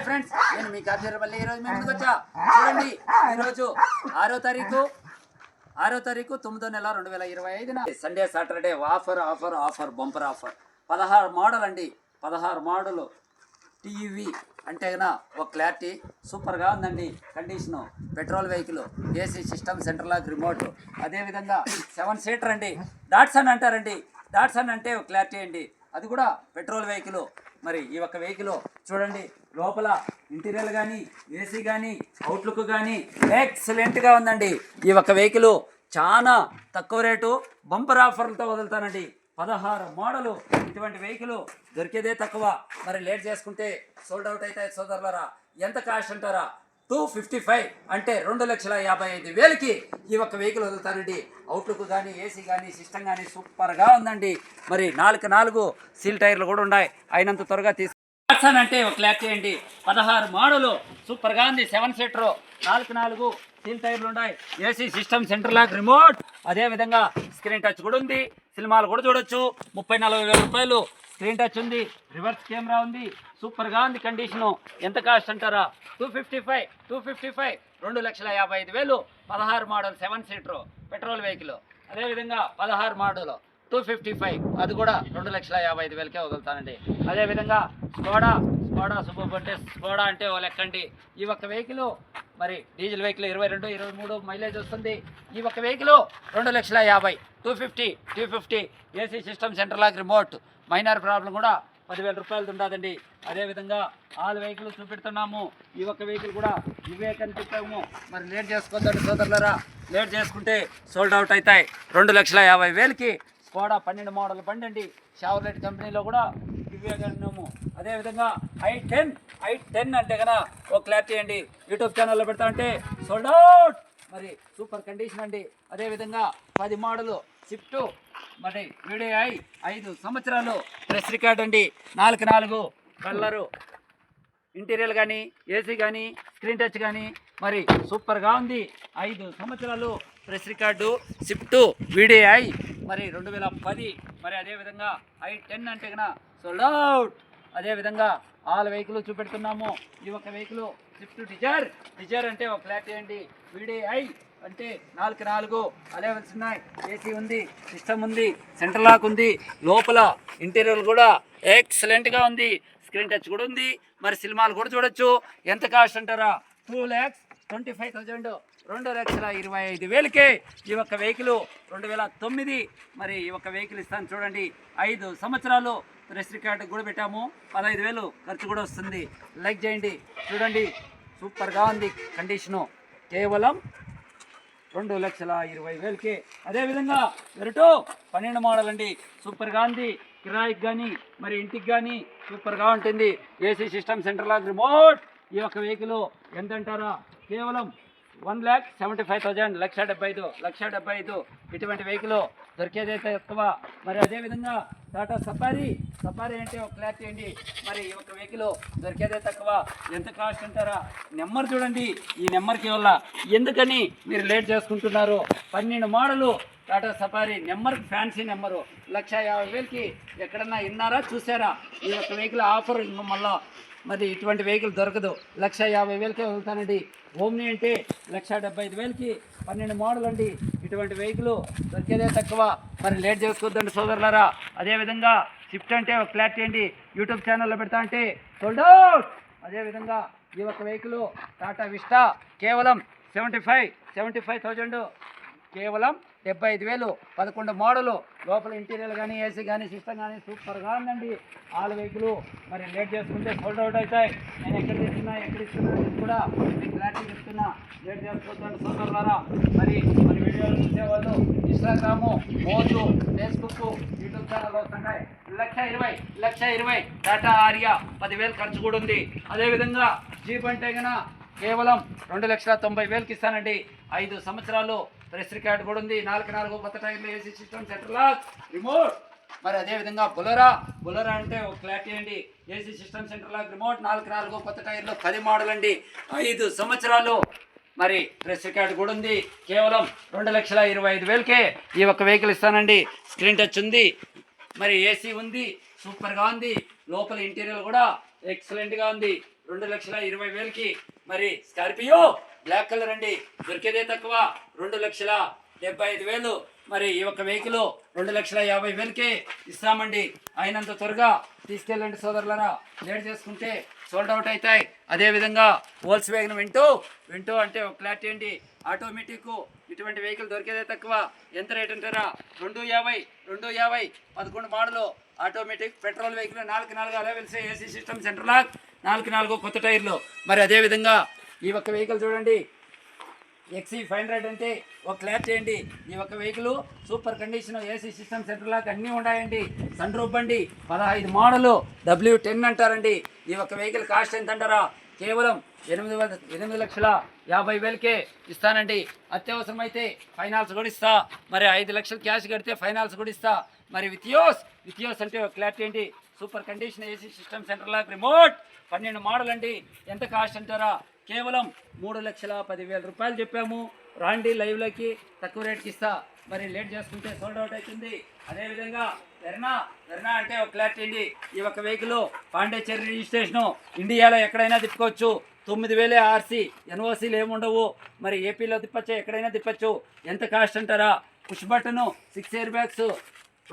Hi friends నేను మీ కాబ్జర్ మళ్ళీ ఈరోజు మేము ముందుకు వచ్చా? చూడండి ఈరోజు ఆరో తారీఖు ఆరో తారీఖు తొమ్మిదో నెల రెండు వేల ఇరవై ఐదున. Sunday Saturday offer offer offer bumper offer పదహారు మోడల్ అండి. పదహారు మోడల్ టీవీ అంటే ఒక క్లారిటీ సూపర్గా ఉందండి. Condition petrol vehicle AC system centre lock remote అదేవిధంగా సెవెన్ సీటర్ అండి. డాట్సన్ అంటారండి. డాట్సన్ అంటే ఒక క్లారిటీ అండి. అది కూడా పెట్రోల్ వెహికల్ మరి ఈ ఒక్క వెహికల్ చూడండి. లోపల ఇంటీరియర్ కానీ ఏసీ కానీ అవుట్లుక్ కానీ ఎక్సలెంట్గా ఉందండి. ఈ ఒక్క వెహికల్ చాలా తక్కువ రేటు బంపర్ ఆఫర్లతో వదులుతానండి. పదహారు మోడలు ఇటువంటి వెహికల్ దొరికేదే తక్కువ. మరి లేట్ చేసుకుంటే సోల్డ్ అవుట్ అవుతాయి సోదరులరా ఎంత కాస్ట్ అంటారా? టూ ఫిఫ్టీ ఫైవ్ అంటే రెండు లక్షల యాభై ఐదు వేలకి ఈ ఒక్క వెహికల్ వదులుతారండి అవుట్లుక్ కానీ ఏసీ కానీ సిస్టమ్ కానీ సూపర్గా ఉందండి. మరి నాలుగు నాలుగు సీల్ టైర్లు కూడా ఉన్నాయి. అయినంత త్వరగా తీసుకు వాట్సన్ అంటే ఒక క్లాక్ చేయండి. పదహారు మోడలు. సూపర్గా ఉంది. Seven seater. నాలుగు నాలుగు. సీల్ టైర్లు ఉన్నాయి. AC system centre lock remote. అదేవిధంగా స్క్రీన్ టచ్ కూడా ఉంది. సినిమాలు కూడా చూడొచ్చు. ముప్పై నలభై వేల రూపాయలు స్క్రీన్ టచ్ ఉంది. రివర్స్ కెమెరా ఉంది. సూపర్గా ఉంది కండిషను. ఎంత కాస్ట్ అంటారా? Two fifty five. Two fifty five. రెండు లక్షల యాభై ఐదు వేలు. పదహారు model seven seater. Petrol vehicle. అదేవిధంగా పదహారు మోడలు. Two fifty five. అది కూడా రెండు లక్షల యాభై ఐదు వేలకే వదులుతానండి. అదేవిధంగా స్కోడా స్కోడా సూపర్ అంటే స్కోడా అంటే ఓ లెక్కండి. ఈ ఒక్క వెహికల్ మరి డీజిల్ వెహికల్ ఇరవై రెండు ఇరవై మూడు మైలేజ్ వస్తుంది. ఈ ఒక్క వెహికల్ రెండు లక్షల యాభై two fifty two fifty AC system centre lock remote. Minor problem కూడా పదివేల రూపాయలది ఉండదండి. అదేవిధంగా ఆల్ వెహికల్ చూపెడుతున్నాము. ఈ ఒక్క వెహికల్ కూడా ఇవే కనిపిస్తాము. మరి లేట్ చేసుకోవద్దండి సోదరులరా. లేట్ చేసుకుంటే సోల్డ్ అవుట్ అవుతాయి. రెండు లక్షల యాభై వేలకి కూడా పన్నెండు మోడల్ బండి అండి షావర్లెట్ కంపెనీలో కూడా ఇవే అదేవిధంగా ఐ టెన్ ఐ టెన్ అంటే కదా ఓ క్లారిటీ అండి యూట్యూబ్ ఛానల్లో పెడతా అంటే సోల్డ్ అవుట్. మరి సూపర్ కండిషన్ అండి. అదేవిధంగా పది మోడలు షిఫ్ట్ మరి వీడిఐ ఐదు సంవత్సరాలు ప్రెస్ రికార్డ్ అండి. నాలుగు నాలుగు కలరు. ఇంటీరియర్ కానీ ఏసీ కానీ స్క్రీన్ టచ్ కానీ మరి సూపర్గా ఉంది. ఐదు సంవత్సరాలు ప్రెస్ రికార్డు షిఫ్ట్ వీడిఐ మరి రెండు వేల పది మరి అదేవిధంగా ఐ టెన్ అంటే కన సోల్డ్ అవుట్ అదేవిధంగా ఆల్ వెహికల్ చూపెడుతున్నాము. ఈ ఒక వెహికల్ స్విఫ్ట్ డిజైర్ డిజైర్ అంటే ఒక ఫ్లాట్ అండి వీడిఐ అంటే నాలుగు నాలుగు అలెవెన్స్ ఉన్నాయి. ఏసీ ఉంది సిస్టమ్ ఉంది సెంటర్ లాక్ ఉంది లోపల ఇంటీరియర్ కూడా ఎక్సలెంట్గా ఉంది. స్క్రీన్ టచ్ కూడా ఉంది. మరి సినిమాలు కూడా చూడొచ్చు. ఎంత కాస్ట్ అంటారా? Two lakhs twenty five thousand రెండు లక్షల ఇరవై ఐదు వేలకే ఈ ఒక్క వెహికల్ రెండు వేల తొమ్మిది మరి ఈ ఒక్క వెహికల్ ఇస్తాను చూడండి. ఐదు సంవత్సరాలు ప్రెస్ రికార్డు కూడా పెట్టాము. పదహైదు వేలు ఖర్చు కూడా వస్తుంది. లైక్ చేయండి. చూడండి. సూపర్గా ఉంది కండిషను. కేవలం రెండు లక్షల ఇరవై వేలకి. అదేవిధంగా వెరటు పన్నెండు మోడల్ అండి. సూపర్గా ఉంది. కిరాయికి కానీ మరి ఇంటికి కానీ సూపర్గా ఉంటుంది. AC system centre lock remote ఈ యొక్క వెహికల్ ఎంత అంటారా కేవలం one lakh seventy five thousand లక్ష డెబ్బై ఐదు లక్ష డెబ్బై ఐదు ఇటువంటి వెహికల్ దొరికేదైతే ఎక్కువ మరి అదేవిధంగా టాటా సఫారీ సఫారీ అంటే ఒక క్లారిటీ అండి మరి ఈ యొక్క వెహికల్ దొరికేదే తక్కువ. ఎంత కాస్ట్ అంటారా? నెంబర్ చూడండి. ఈ నెంబర్కి వల్ల ఎందుకని మీరు లేట్ చేసుకుంటున్నారు? పన్నెండు మోడలు టాటా సఫారీ నెంబర్కి ఫ్యాన్సీ నెంబరు. లక్ష యాభై వేలకి ఎక్కడన్నా విన్నారా? చూసారా? ఈ యొక్క వెహికల్ ఆఫర్ ఇంకో మరి ఇటువంటి వెహికల్ దొరకదు. లక్ష యాభై వేలకే వెళ్తానండి. ఓమ్ని అంటే లక్ష డెబ్బై ఐదు వేలకి పన్నెండు మోడల్ అండి. ఇటువంటి వెహికల్ దొరికేదే తక్కువ. మరి లేట్ చేసుకోవద్దండి సోదరులారా. అదేవిధంగా షిఫ్ట్ అంటే ఒక క్లారిటీ అండి. యూట్యూబ్ ఛానల్లో పెడతా అంటే సోల్డ్ అవుట్. అదేవిధంగా ఈ ఒక్క వెహికల్ టాటా విస్టా కేవలం seventy five seventy five thousand కేవలం డెబ్బై ఐదు వేలు పదకొండు మోడలు లోపల ఇంటీరియర్ కానీ ఏసీ కానీ సిస్టమ్ కానీ సూపర్గా ఉందండి. ఆల్ వెహికల్ మరి లేట్ చేసుకుంటే సోల్డ్ అవుట్ అవుతాయి. నేను ఎక్కడ ఇస్తున్నా ఎక్కడ ఇస్తున్నా కూడా నేను క్లారిటీ చెప్తున్నా. లేట్ చేసుకోవద్దండి ద్వారా. మరి మన వీడియోలు చూసేవాళ్ళు ఇన్స్టాగ్రాము ఫోన్లు ఫేస్బుక్ యూట్యూబ్ ఛానల్ వస్తుంటాయి లక్ష ఇరవై లక్ష ఇరవై. టాటా ఆర్యా పదివేలు ఖర్చు కూడా ఉంది. అదేవిధంగా జీప్ అంటే కనుక కేవలం రెండు లక్షల తొంభై వేలకి ఇస్తానండి. ఐదు సంవత్సరాలు ప్రెస్ రికార్డు కూడా ఉంది. నాలుగు నాలుగు కొత్త టైర్లు AC system centre lock. Remote. మరి అదేవిధంగా బులరా. బులరా అంటే ఒక క్లారిటీ అండి. AC system centre lock remote. నాలుగు నాలుగు కొత్త టైర్లు పది మోడల్ అండి. ఐదు సంవత్సరాలు. మరి ప్రెస్ రికార్డు కూడా ఉంది. కేవలం రెండు లక్షల ఇరవై ఐదు వేలకే ఈ ఒక్క వెహికల్ ఇస్తానండి. స్క్రీన్ టచ్ ఉంది. మరి ఏసీ ఉంది. సూపర్గా ఉంది. లోపల ఇంటీరియర్ కూడా ఎక్సలెంట్గా ఉంది. రెండు లక్షల ఇరవై వేలకి. మరి స్కార్పియో. బ్లాక్ కలర్ అండి. దొరికేదే తక్కువ. రెండు లక్షల డెబ్బై ఐదు వేలు. మరి ఈ యొక్క వెహికల్ రెండు లక్షల యాభై వేలకే ఇస్తామండి. అయినంత త్వరగా తీసుకెళ్ళండి సోదరులరా. లేట్ చేసుకుంటే సోల్డ్ అవుట్ అవుతాయి అదేవిధంగా హోల్స్ వేగన్ వింటూ వింటూ అంటే ఒక క్లారిటీ అండి ఆటోమేటిక్ ఇటువంటి వెహికల్ దొరికేదే తక్కువ. ఎంత రేట్ అంటారా? రెండు యాభై రెండు యాభై పదకొండు మోడలు. ఆటోమేటిక్ పెట్రోల్ వెహికల్ నాలుగు నాలుగు alloy wheels AC system centre lock నాలుగు నాలుగు కొత్త టైర్లు. మరి అదేవిధంగా ఈ ఒక్క వెహికల్ చూడండి. ఎక్సీ ఫైవ్ హండ్రెడ్ అంటే ఒక క్లాప్ చేయండి. ఈ ఒక్క vehicle super condition AC system centre లాగా అన్నీ ఉన్నాయండి. సన్ రూప్ బండి పదహైదు మోడలు డబ్ల్యూ టెన్ అంటారండి. ఈ ఒక్క వెహికల్ కాస్ట్ ఎంత అంటారా? కేవలం ఎనిమిది ఎనిమిది లక్షల యాభై వేలకే ఇస్తానండి. అత్యవసరమైతే ఫైనాన్స్ కూడా ఇస్తా. మరి ఐదు లక్షలు క్యాష్ కడితే ఫైనాన్స్ కూడా ఇస్తా. మరి విత్యోస్ విత్యోస్ అంటే ఒక క్లారిటీ ఏంటి super condition AC system center లాగా రిమోట్ పన్నెండు మోడల్ అండి ఎంత కాస్ట్ అంటారా? కేవలం మూడు లక్షల పదివేల రూపాయలు చెప్పాము. రాండి లైవ్లోకి తక్కువ రేట్కి ఇస్తా. మరి లేట్ చేసుకుంటే సోల్డ్ అవుట్ అవుతుంది. అదేవిధంగా వెర్నా వెర్నా అంటే ఒక క్లారిటీ అండి. ఈ ఒక్క వెహికల్ పాండేచేరి రిజిస్ట్రేషను ఇండియాలో ఎక్కడైనా తిప్పుకోవచ్చు. తొమ్మిది వేలే ఆర్సీ ఎన్ఓసీలు ఏముండవు మరి ఏపీలో తిప్పచ్చు ఎక్కడైనా తిప్పచ్చు. ఎంత కాస్ట్ అంటారా? Push button six year bags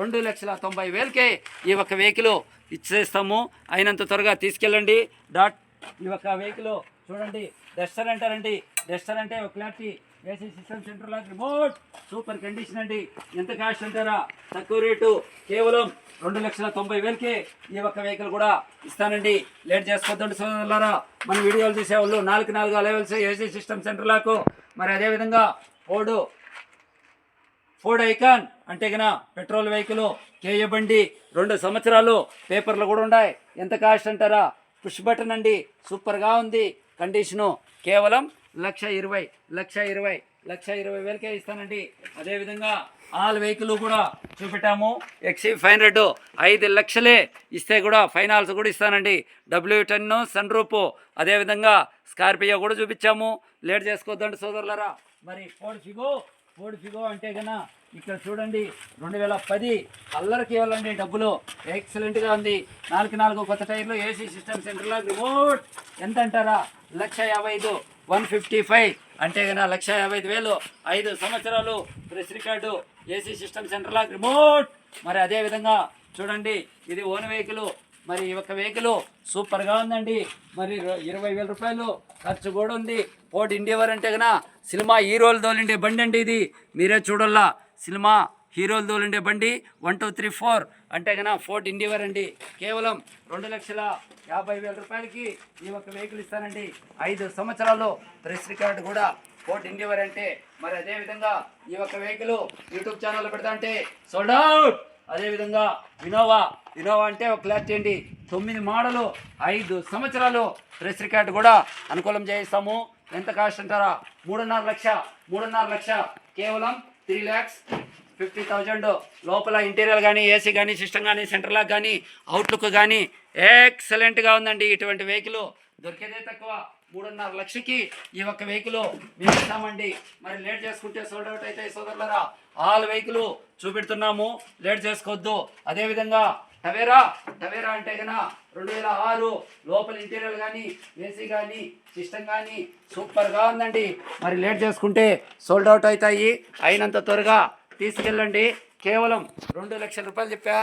రెండు లక్షల తొంభై వేలకే ఈ ఒక్క వెహికల్ ఇచ్చేస్తాము. అయినంత త్వరగా తీసుకెళ్ళండి. డాట్ ఈ ఒక్క వెహికల్ చూడండి డస్టర్ అంటారండి డస్టర్ అంటే ఒక క్లారిటీ ఏసీ సిస్టమ్ సెంటర్ లాగా రిమోట్ సూపర్ కండిషన్ అండి. ఎంత కాస్ట్ అంటారా? తక్కువ రేటు కేవలం రెండు లక్షల తొంభై వేలకే ఈ ఒక్క వెహికల్ కూడా ఇస్తానండి. లేట్ చేసుకోవద్దండి సోదరులారా. మన వీడియోలు తీసేవాళ్ళు నాలుగు నాలుగు లెవెల్స్ ఏసీ సిస్టమ్ సెంటర్ లాకు. మరి అదేవిధంగా ఫోర్డు ఫోర్డ్ ఐకాన్ అంటే కన పెట్రోల్ వెహికల్ కేయబండి రెండు సంవత్సరాలు పేపర్లు కూడా ఉన్నాయి. ఎంత కాస్ట్ అంటారా? పుష్ బటన్ అండి. సూపర్గా ఉంది. కండిషను కేవలం లక్ష ఇరవై లక్ష ఇరవై లక్ష ఇరవై వేలకే ఇస్తానండి. అదేవిధంగా ఆల్ వెహికల్ కూడా చూపెట్టాము. ఎక్సీ ఫైవ్ హండ్రెడ్ ఐదు లక్షలే ఇస్తే కూడా ఫైనాన్స్ కూడా ఇస్తానండి. డబ్ల్యూ టెన్ సన్ రూపు అదేవిధంగా స్కార్పియో కూడా చూపించాము. లేట్ చేసుకోవద్దండి సోదరులరా. మరి ఫోన్ ఫిగో ఫోర్డ్ ఫిగో అంటే కన్నా ఇక్కడ చూడండి రెండు వేల పది కల్లర్కి ఇవ్వాలండి డబ్బులు. ఎక్సలెంట్గా ఉంది. నాలుగు నాలుగు కొత్త టైర్లు ఏసీ సిస్టమ్ సెంటర్లో రిమోట్. ఎంత అంటారా? లక్ష యాభై ఐదు వన్ ఫిఫ్టీ ఫైవ్. అంటే కన్నా లక్ష యాభై ఐదు వేలు ఐదు సంవత్సరాలు ప్రెస్ రికార్డు ఏసీ సిస్టమ్ సెంటర్లో రిమోట్. మరి అదే విధంగా చూడండి ఇది ఓన్ వెహికల్ మరి ఈ యొక్క వెహికల్ సూపర్గా ఉందండి. మరి ఇరవై వేల రూపాయలు ఖర్చు కూడా ఉంది. పోటీ ఇండియవర్ అంటే కన్నా సినిమా హీరోలు తోలిండే బండి అండి ఇది. మీరే చూడల్లా. సినిమా హీరోలు తోలిండే బండి వన్ టూ త్రీ ఫోర్ అంటే కన్నా ఫోర్ట్ ఇండివర్ అండి. కేవలం రెండు లక్షల యాభై వేల రూపాయలకి ఈ యొక్క వెహికల్ ఇస్తానండి. ఐదు సంవత్సరాలు ప్రెస్ రికార్డు కూడా ఫోర్ట్ ఇండివర్ అంటే. మరి అదేవిధంగా ఈ యొక్క వెహికల్ యూట్యూబ్ ఛానల్ పెడతా అంటే సోల్డ్ అవుట్ అదేవిధంగా ఇనోవా ఇనోవా అంటే ఒక క్లాస్ చేయండి తొమ్మిది మోడలు ఐదు సంవత్సరాలు ప్రెస్ రికార్డు కూడా అనుకూలం చేయిస్తాము. ఎంత కాస్ట్ అంటారా? మూడున్నర లక్ష మూడున్నర లక్ష. కేవలం త్రీ ల్యాక్స్ ఫిఫ్టీ థౌజండ్. లోపల ఇంటీరియర్ కానీ ఏసీ కానీ సిస్టమ్ కానీ సెంటర్ లాక్ కానీ అవుట్లుక్ కానీ ఎక్సలెంట్గా ఉందండి. ఇటువంటి వెహికల్ దొరికేదే తక్కువ. మూడున్నర లక్షకి ఈ ఒక్క వెహికల్ మేము ఇస్తామండి మరి లేట్ చేసుకుంటే సోల్డ్ అవుట్ అయితే సోదరులరా. ఆల్ వెహికల్ చూపెడుతున్నాము. లేట్ చేసుకోవద్దు. అదేవిధంగా టవేరా టవేరా అంటే కన రెండు వేల ఆరు లోపల ఇంటీరియర్ కానీ ఏసీ కానీ సిస్టమ్ కానీ సూపర్గా ఉందండి. మరి లేట్ చేసుకుంటే సోల్డ్ అవుట్ అవుతాయి. అయినంత త్వరగా తీసుకెళ్ళండి. కేవలం రెండు లక్షల రూపాయలు చెప్పా.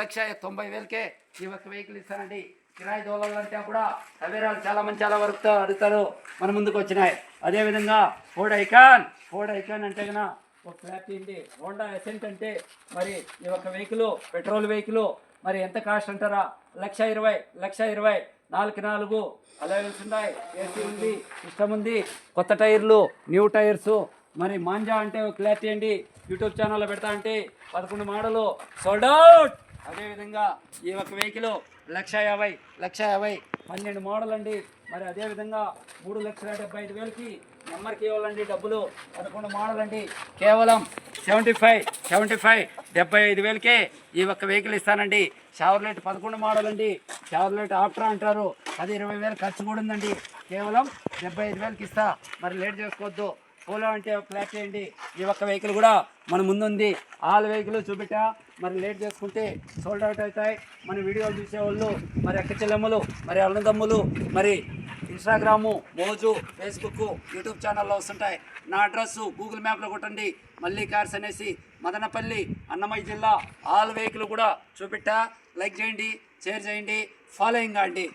లక్ష తొంభై వేలకే ఈ ఒక్క వెహికల్ ఇస్తానండి. కిరాయి దోలాలంటే కూడా సవేరాలు చాలా మంది చాలా వరకు అడుగుతారు. మన ముందుకు వచ్చినాయి. అదేవిధంగా ఫోర్డ్ ఐకాన్ ఫోర్డ్ ఐకాన్ అంటే కన్నా ఒక ఫ్లాట్ ఏంటి? హోండా ఎసెంట్ అంటే మరి ఈ యొక్క వెహికల్ పెట్రోల్ వెహికల్ మరి ఎంత కాస్ట్ అంటారా? లక్ష ఇరవై లక్ష ఇరవై నాలుగు నాలుగు అలవెల్స్ ఉన్నాయి. ఏసీ ఉంది సిస్టమ్ ఉంది కొత్త టైర్లు న్యూ టైర్స్. మరి మాంజా అంటే ఒక క్లారిటీ అండి యూట్యూబ్ ఛానల్లో పెడతా అంటే పదకొండు మోడలు. సోల్డ్ అవుట్ అదేవిధంగా ఈ ఒక వెహికల్ లక్ష యాభై లక్ష యాభై పన్నెండు మోడల్ అండి. మరి అదేవిధంగా మూడు లక్షల డెబ్బై ఐదు వేలకి నెంబర్కి ఇవ్వాలండి డబ్బులు. పదకొండు మోడల్ అండి. కేవలం సెవెంటీ ఫైవ్ సెవెంటీ ఫైవ్ డెబ్బై ఐదు వేలకే ఈ ఒక్క వెహికల్ ఇస్తానండి. షవర్లెట్ పదకొండు మోడల్ అండి. షవర్లెట్ ఆఫ్టర్ అంటారు. అది ఇరవై వేలు ఖర్చు కూడా ఉందండి కేవలం డెబ్బై ఐదు వేలకి ఇస్తా. మరి లేట్ చేసుకోవద్దు. పోలో అంటే ఫ్లాట్ చేయండి ఈ ఒక్క వెహికల్ కూడా మన ముందుంది. ఆల్ వెహికల్ చూపెట్టా. మరి లేట్ చేసుకుంటే సోల్డ్ అవుట్ అవుతాయి. మన వీడియోలు చూసేవాళ్ళు మరి అక్క చెల్లెమ్మలు మరి అన్నదమ్ములు మరి ఇన్స్టాగ్రాము మోజు ఫేస్బుక్ యూట్యూబ్ ఛానల్లో వస్తుంటాయి. నా అడ్రస్ గూగుల్ మ్యాప్లో కొట్టండి. మళ్ళీ కార్స్ అనేసి మదనపల్లి అన్నమయ్య జిల్లా ఆల్ వెహికల్ కూడా చూపెట్టా. లైక్ చేయండి షేర్ చేయండి ఫాలోయింగ్ కాండి